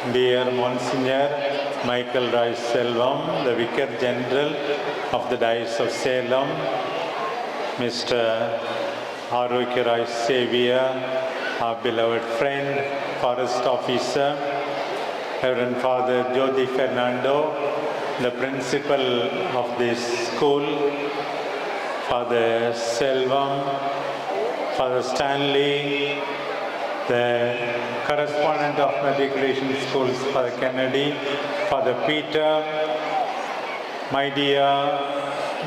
Dear Monsignor Michael Rice Selvam, the Vicar General of the Diocese of Salem, Mr. Rice Xavier, our beloved friend, Forest Officer, Reverend Father Jody Fernando, the principal of this school, Father Selvam, Father Stanley, the correspondent of matriculation schools, Father Kennedy, Father Peter, my dear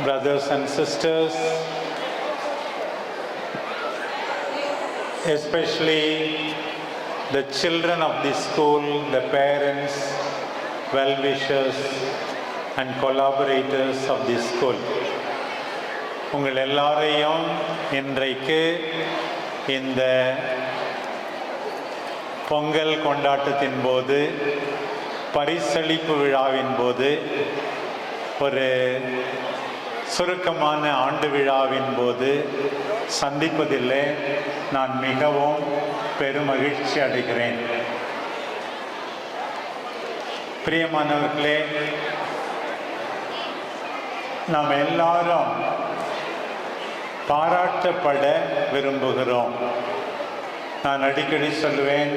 brothers and sisters, especially the children of this school, the parents, well-wishers and collaborators of this school. உங்கள் எல்லாரையும் இன்றைக்கு இந்த பொங்கல் கொண்டாட்டத்தின் போது பரிசளிப்பு விழாவின் போது ஒரு சுருக்கமான ஆண்டு விழாவின் போது சந்திப்பதில்லை நான் மிகவும் பெருமகிழ்ச்சி அடைகிறேன். பிரியமானவர்களே நாம் எல்லாரும் பாராட்டப்பட விரும்புகிறோம். நான் அடிக்கடி சொல்லுவேன்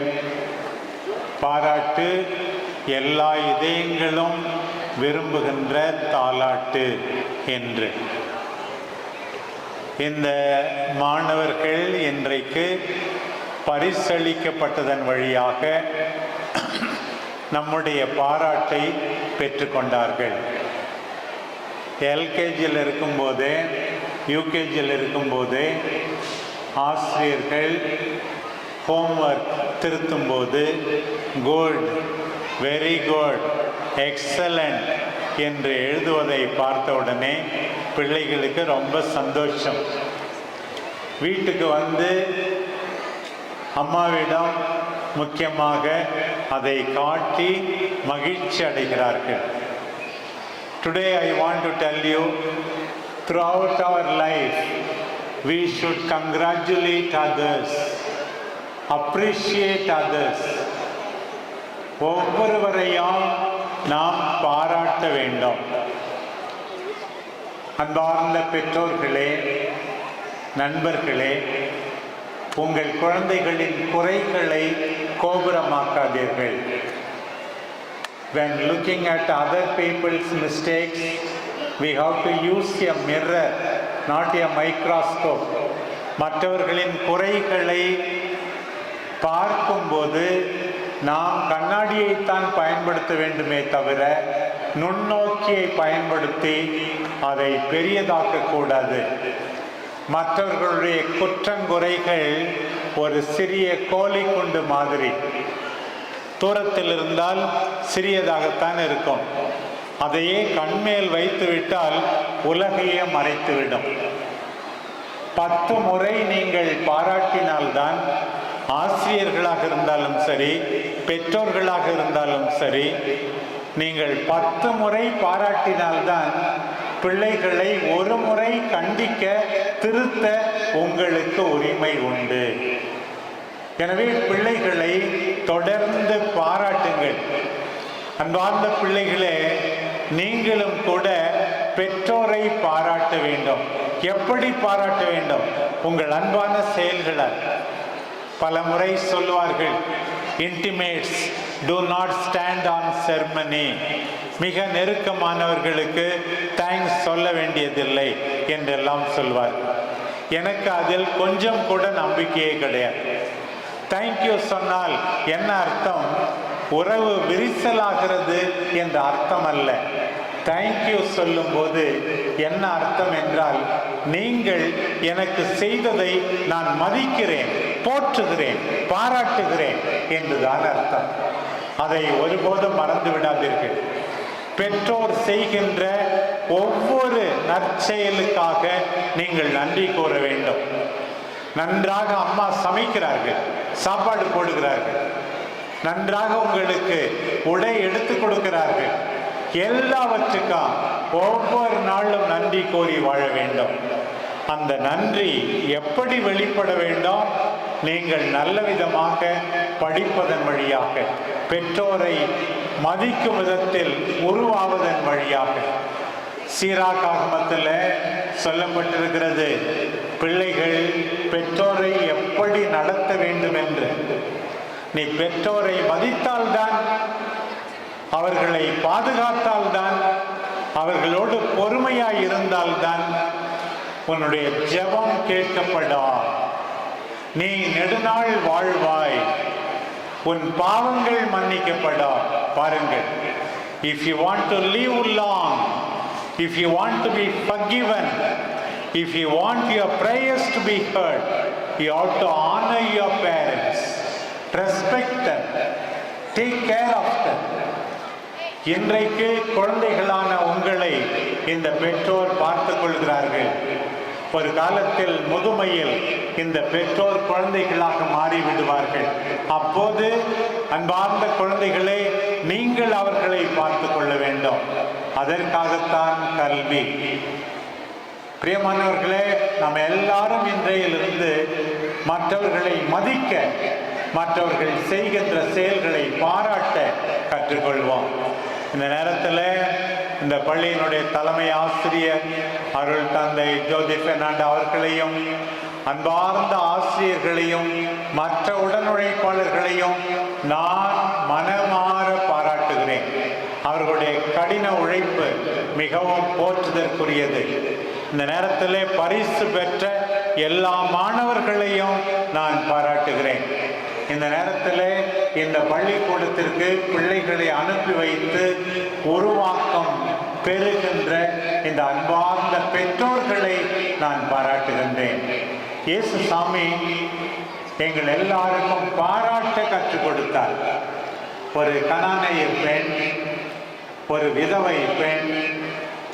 பாராட்டு எல்லா இதயங்களும் விரும்புகின்ற தாலாட்டு என்று. இந்த மாணவர்கள் இன்றைக்கு பரிசளிக்கப்பட்டதன் வழியாக நம்முடைய பாராட்டை பெற்றுக்கொண்டார்கள். எல்கேஜியில் இருக்கும்போது யூகேஜியில் இருக்கும்போது ஆசிரியர்கள் ஹோம்ஒர்க் திருத்தும்போது குட் வெரி குட் எக்ஸலண்ட் என்று எழுதுவதை பார்த்தவுடனே பிள்ளைகளுக்கு ரொம்ப சந்தோஷம். வீட்டுக்கு வந்து அம்மாவிடம் முக்கியமாக அதை காட்டி மகிழ்ச்சி அடைகிறார்கள். Today I want to tell you throughout our life we should congratulate others. Appreciate others ஒவ்வொருவரையும் நாம் பாராட்ட வேண்டும் அன்பார்ந்த பெற்றோர்களே நண்பர்களே உங்கள் குழந்தைகளின் குறைகளை கோபுரமாக்காதீர்கள் when looking at other people's mistakes we have to use a mirror not a microscope மற்றவர்களின் குறைகளை பார்க்கும்போது நாம் கண்ணாடியைத்தான் பயன்படுத்த வேண்டுமே தவிர நுண்ணோக்கியை பயன்படுத்தி அதை பெரியதாக்க கூடாது மற்றவர்களுடைய குற்றங்குறைகள் ஒரு சிறிய கோழி குண்டு மாதிரி. தூரத்தில் இருந்தால் சிறியதாகத்தான் இருக்கும். அதையே கண்மேல் வைத்து விட்டால் உலகையே மறைத்துவிடும். பத்து முறை நீங்கள் பாராட்டினால்தான் ஆசிரியர்களாக இருந்தாலும் சரி பெற்றோர்களாக இருந்தாலும் சரி நீங்கள் பத்து முறை பாராட்டினால்தான் பிள்ளைகளை ஒரு முறை கண்டிக்க திருத்த உங்களுக்கு உரிமை உண்டு. எனவே பிள்ளைகளை தொடர்ந்து பாராட்டுங்கள். அன்பார்ந்த பிள்ளைகளே நீங்களும் கூட பெற்றோரை பாராட்ட வேண்டும். எப்படி பாராட்ட வேண்டும்? உங்கள் அன்பான செயல்களால். பல முறை சொல்வார்கள் intimates do not stand on ceremony மிக நெருக்கமானவர்களுக்கு தேங்க்ஸ் சொல்ல வேண்டியதில்லை என்றெல்லாம் சொல்வார் எனக்கு அதில் கொஞ்சம் கூட நம்பிக்கையே கிடையாது. தேங்க்யூ சொன்னால் என்ன அர்த்தம்? உறவு விரிசலாகிறது என்ற அர்த்தம் அல்ல தேங்க்யூ சொல்லும்போது என்ன அர்த்தம் என்றால் நீங்கள் எனக்கு செய்ததை நான் மதிக்கிறேன் போற்றுகிறேன் பாராட்டுகிறேன் என்றுதான் அர்த்தம். அதை ஒருபோதும் மறந்து விடாதீர்கள். பெற்றோர் செய்கின்ற ஒவ்வொரு நற்செயலுக்காக நீங்கள் நன்றி கூற வேண்டும். நன்றாக அம்மா சமைக்கிறார்கள் சாப்பாடு போடுகிறார்கள். நன்றாக உங்களுக்கு உடை எடுத்து கொடுக்கிறார்கள். எல்லாவற்றுக்கும் ஒவ்வொரு நாளும் நன்றி கோரி வாழ வேண்டும். அந்த நன்றி எப்படி வெளிப்பட வேண்டும்? நீங்கள் நல்ல விதமாக படிப்பதன் வழியாக பெற்றோரை மதிக்கும் விதத்தில் உருவாவதன் வழியாக. சீராக்காகமத்தில் சொல்லப்பட்டிருக்கிறது பிள்ளைகள் பெற்றோரை எப்படி நடத்த வேண்டும் என்று நீ பெற்றோரை மதித்தால்தான் அவர்களை பாதுகாத்து அவர்களோடு பொறுமையாய் இருந்தால்தான் உன்னுடைய ஜெபம் கேட்கப்படா நீ நெடுநாள் வாழ்வாய் உன் பாவங்கள் மன்னிக்கப்படா பாருங்கள் if you want to live long if you want to be forgiven if you want your prayers to be heard you have to honour your parents respect take care of them இன்றைக்கு குழந்தைகளான உங்களை இந்த பெற்றோர் பார்த்து கொள்கிறார்கள். ஒரு காலத்தில் முதுமையில் இந்த பெற்றோர் குழந்தைகளாக மாறிவிடுவார்கள். அப்போது அன்பார்ந்த குழந்தைகளே நீங்கள் அவர்களை பார்த்து கொள்ள வேண்டும். அதற்காகத்தான் கல்வி. பிரியமானவர்களே நம்ம எல்லாரும் இன்றையிலிருந்து மற்றவர்களை மதிக்க மற்றவர்கள் செய்கின்ற செயல்களை பாராட்ட கற்றுக்கொள்வோம். இந்த நேரத்தில் இந்த பள்ளியினுடைய தலைமை ஆசிரியர் அருள் தந்தை ஜோதி பெர்னாண்டோ அவர்களையும் அன்பார்ந்த ஆசிரியர்களையும் மற்ற உடனுழைப்பாளர்களையும் நான் மனமாற பாராட்டுகிறேன். அவர்களுடைய கடின உழைப்பு மிகவும் போற்றுதற்குரியது. இந்த நேரத்தில் பரிசு பெற்ற எல்லா மாணவர்களையும் நான் பாராட்டுகிறேன். இந்த நேரத்தில் இந்த பள்ளிக்கூடத்திற்கு பிள்ளைகளை அனுப்பி வைத்து உருவாக்கம் பெறுகின்ற இந்த அன்பார்ந்த பெற்றோர்களை நான் பாராட்டுகின்றேன். இயேசு சாமி எங்கள் எல்லாருக்கும் பாராட்ட கற்றுக் கொடுத்தார். ஒரு கணானைய பெண் ஒரு விதவை பெண்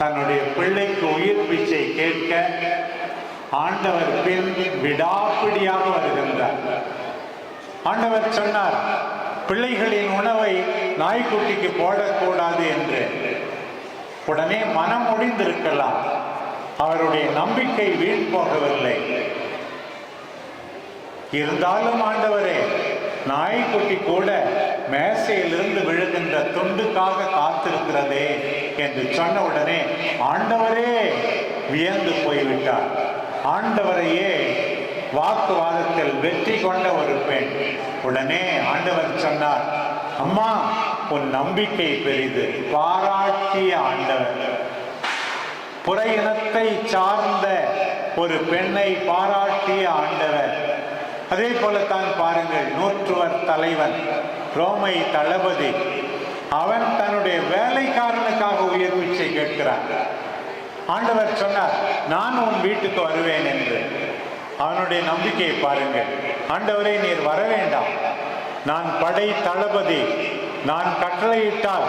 தன்னுடைய பிள்ளைக்கு உயிர் பிச்சை கேட்க ஆண்டவர் பின் விடாப்பிடியாக வருகின்றார். ஆண்டவர் சொன்னார் பிள்ளைகளின் உணவை நாய்க்குட்டிக்கு போடக்கூடாது என்று. உடனே மனம் முடிந்திருக்கலாம். அவருடைய நம்பிக்கை வீண் போகவில்லை. இருந்தாலும் ஆண்டவரே நாய்க்குட்டி கூட மேசையிலிருந்து விழுகின்ற துண்டுக்காக காத்திருக்கிறதே என்று சொன்ன உடனே ஆண்டவரே வியந்து போய்விட்டார். ஆண்டவரையே வாக்குவாதத்தில் வெற்றி கொண்ட ஒரு பெண். உடனே ஆண்டவர் சொன்னார் அம்மா உன் நம்பிக்கை பெரிது. பாராட்டிய ஆண்டவர். புற இனத்தை சார்ந்த ஒரு பெண்ணை பாராட்டிய ஆண்டவர். அதே போலத்தான் பாருங்கள் நூற்றுவர் தலைவன் ரோமை தளபதி. அவன் தன்னுடைய வேலைக்காரனுக்காக உயர் பிச்சை கேட்கிறான். ஆண்டவர் சொன்னார் நான் உன் வீட்டுக்கு வருவேன் என்று. அவனுடைய நம்பிக்கையை பாருங்கள். ஆண்டவரே நீர் வர வேண்டாம் நான் படை தளபதி. நான் கட்டளையிட்டால்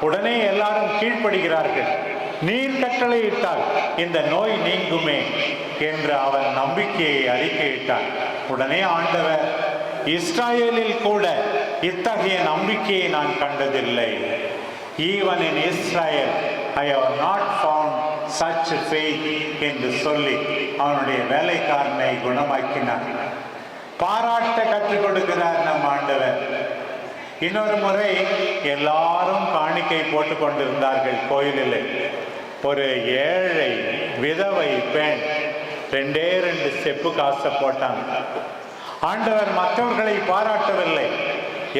உடனே எல்லாரும் கீழ்ப்படுகிறார்கள். நீர் கட்டளையிட்டால் இந்த நோய் நீங்குமே என்று அவன் நம்பிக்கையை அறிக்கையிட்டான். உடனே ஆண்டவர் இஸ்ராயேலில் கூட இத்தகைய நம்பிக்கையை நான் கண்டதில்லை. Even in Israel I have not found such faith என்று சொல்லி அவனுடைய வேலைக்காரனை குணமாக்கினார் பாராட்ட கற்றுக் கொடுக்கிறார் நம் ஆண்டவர். இன்னொரு முறை எல்லாரும் காணிக்கை போட்டு கொண்டிருந்தார்கள் கோயிலில். ஒரு ஏழை விதவை பெண் ரெண்டே ரெண்டு செப்பு காசை போட்டாங்க ஆண்டவர் மற்றவர்களை பாராட்டவில்லை.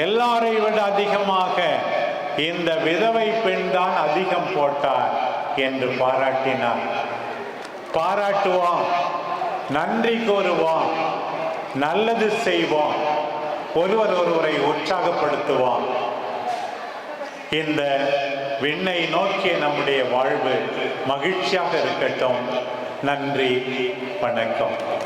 எல்லாரை விட அதிகமாக இந்த விதவை பெண் தான் அதிகம் போட்டார். என்று பாராட்டினார் பாராட்டுவோம் நன்றி கோருவான் நல்லது செய்வோம் ஒருவர் ஒருவரை உற்சாகப்படுத்துவோம் இந்த விண்ணை நோக்கிய நம்முடைய வாழ்வு மகிழ்ச்சியாக இருக்கட்டும். நன்றி வணக்கம்.